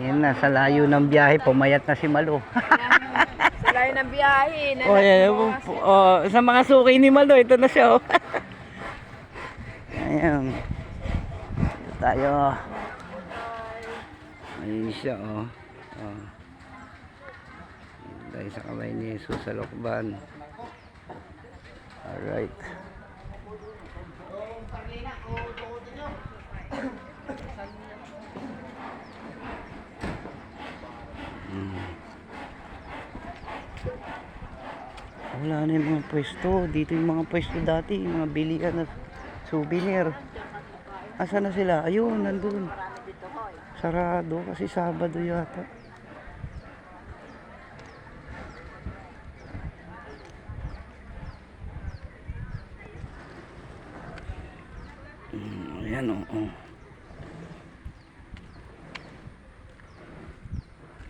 Yan na, sa layo ng biyahe, pumayat na si Malo. Sa layo ng biyahe. Na oh, yeah, oh, sa mga suki ni Malo, ito na siya. Oh. Ayan. Ito tayo. Ayun siya, oh. oh. Dahil sa kamay ni Jesus sa lokban. Alright. Mm. Wala na yung mga pwesto. Dito yung mga pwesto dati. Yung mga bilihan na souvenir. Asa na sila? Ayun, nandun. Sarado kasi Sabado yata. Mm, ayan o. Oh, oh.